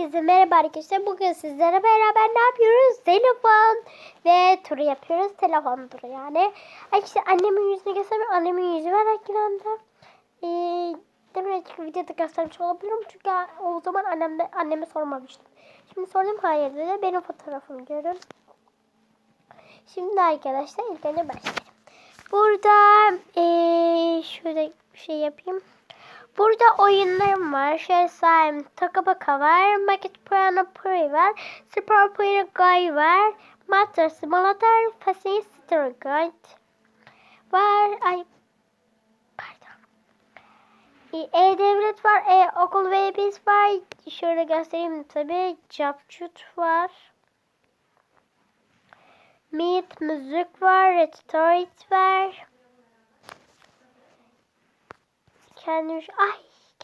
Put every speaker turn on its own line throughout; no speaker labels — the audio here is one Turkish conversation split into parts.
Herkese merhaba arkadaşlar. Bugün sizlere beraber ne yapıyoruz? Telefon ve turu yapıyoruz. Telefon turu yani. Arkadaşlar annemin yüzünü göstereyim. Annemin yüzü var ekranda. Ee, demin önceki videoda göstermiş olabilirim. Çünkü o zaman annemde, anneme sormamıştım. Şimdi sordum hayır dedi. Benim fotoğrafımı görün. Şimdi arkadaşlar ilk önce başlayalım. Burada ee, şöyle bir şey yapayım. Burada oyunlarım var. Şöyle sayayım. Takabaka var. Market Piano Puri var. Super Player Guy var. Master Simulator. Facilitator Guide var. Ay. E- E-Devlet var. E-Okul ve biz var. Şöyle göstereyim tabi. Capcut var. Meet müzik var. Red Stories var. Kendim şu, ay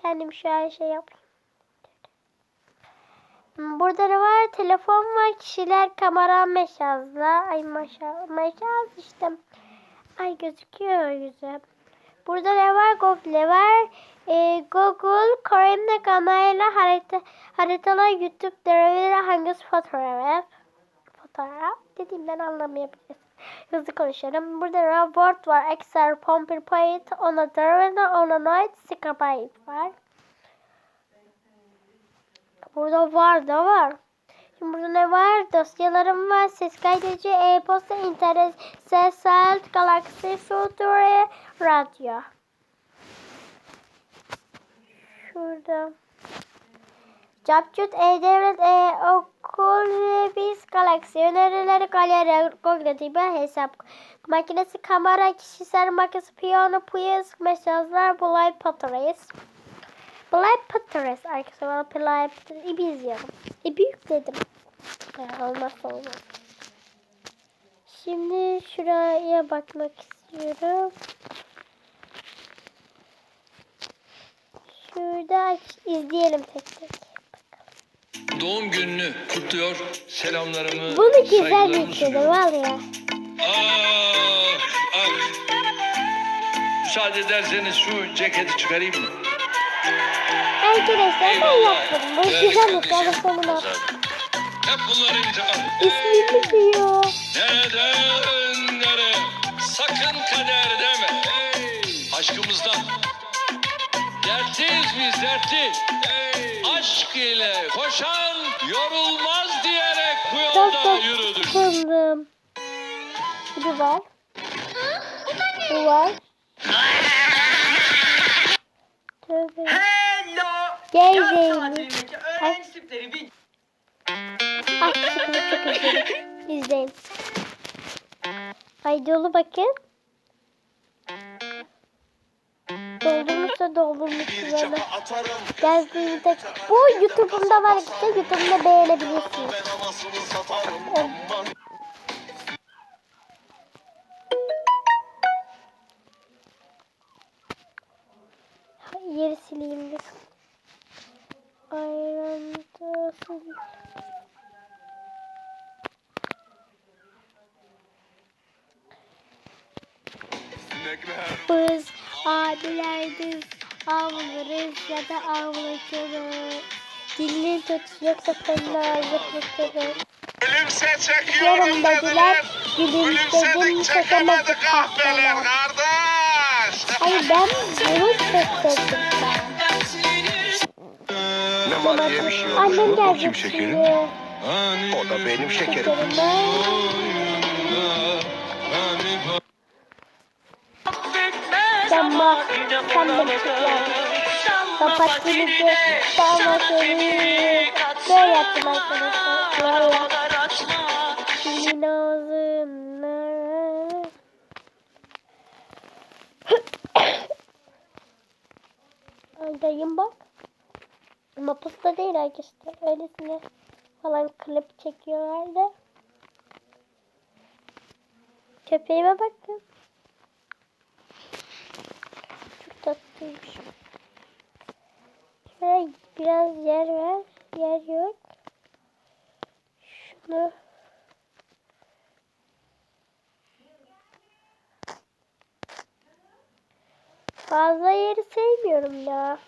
kendim şu an şey yapayım. Burada da var? Telefon var kişiler kamera meşazla. Ay maşa meşaz işte. Ay gözüküyor güzel. Burada ne var? Google var? Ee, Google Chrome'da kamerayla harita haritalar YouTube derevleri hangisi fotoğraf? Fotoğraf? Dediğimden anlamayabilirsiniz. Hızlı konuşalım. Burada Word var. Excel, PowerPoint, ona Derwin'de, ona Night, Skype var. Burada var da var. Şimdi burada ne var? Dosyalarım var. Ses kaydedici, e-posta, internet, ses, saat, galaksi, software, radyo. Şurada. Capcut, E-Devlet, E-Okul, önerileri, galeri, kognitif hesap makinesi, kamera, kişisel makinesi, piyano, piyas, mesajlar, bulay patates. Bulay patates arkadaşlar, bulay patates, ibi izliyorum. İbi yükledim. Ya, olmazsa olmaz. Şimdi şuraya bakmak istiyorum. Şurada izleyelim tek tek.
Doğum gününü kutluyor. Selamlarımı,
Bunu güzel
saygılarımı
yükledim
sunuyorum.
var ya.
Ah, ah. Müsaade ederseniz şu ceketi çıkarayım mı?
Arkadaşlar ben yaptım. Bu güzel yükledim sonuna.
Hazar. Hep bunları imtihan.
İsmini diyor.
Neden nere? Sakın kader deme. Hey. Aşkımızdan. Dertliyiz biz dertli. Hey. Aşk ile koşan yorulmaz diyerek bu yolda yürüdük.
sıkıldım. Bu var. Bu var. Tövbe.
Hello.
Gel Zeynep.
tatilindeki öğrenci tipleri bir
Ah çok izledim. İzleyin. Haydi yolu bakın. Doldurmuşsa doldurmuş böyle. Bu YouTube'umda var işte YouTube'umda beğenebilirsiniz. Evet. Yeri sileyim dur. Ayranı sileyim. Biz abilerdiz, avlarız ya da avlatırız. Dilini tut yoksa kolunu zıplatırız.
Gülümse çekiyorum
dediler, gülümsedim
Gülümsedik
çekemedi
çekemedi
kahpeler.
kahpeler kardeş.
Hayır ben bunu çok sevdim ben.
Ne var diye bir şey yok.
Annem
O
geldi
kim şekerim? O da benim şekerim.
Şekerime. Ama sen de çıkar. Kapat kilidi. Tamam seni. Böyle yaptım arkadaşlar. Valla. Senin ağzına. Dayım bak. Mapusta değil arkadaşlar. Öylesine falan klip çekiyorlardı. Köpeğime bakın. Şuraya Şöyle biraz yer ver. Yer yok. Şunu Fazla yeri sevmiyorum ya.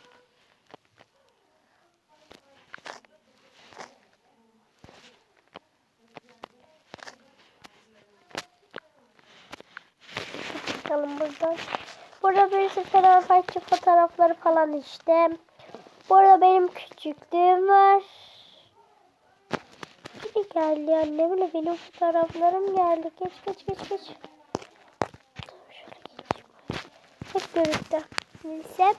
Bakalım buradan. Burada birisi Fenerbahçe fotoğrafları falan işte. Burada benim küçüklüğüm var. Biri geldi anne bile benim fotoğraflarım geldi. Geç geç geç geç. Hep görüntü. Neyse.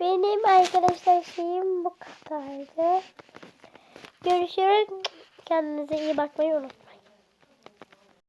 Benim arkadaşlar şeyim bu kadardı. Görüşürüz. Kendinize iyi bakmayı unutmayın.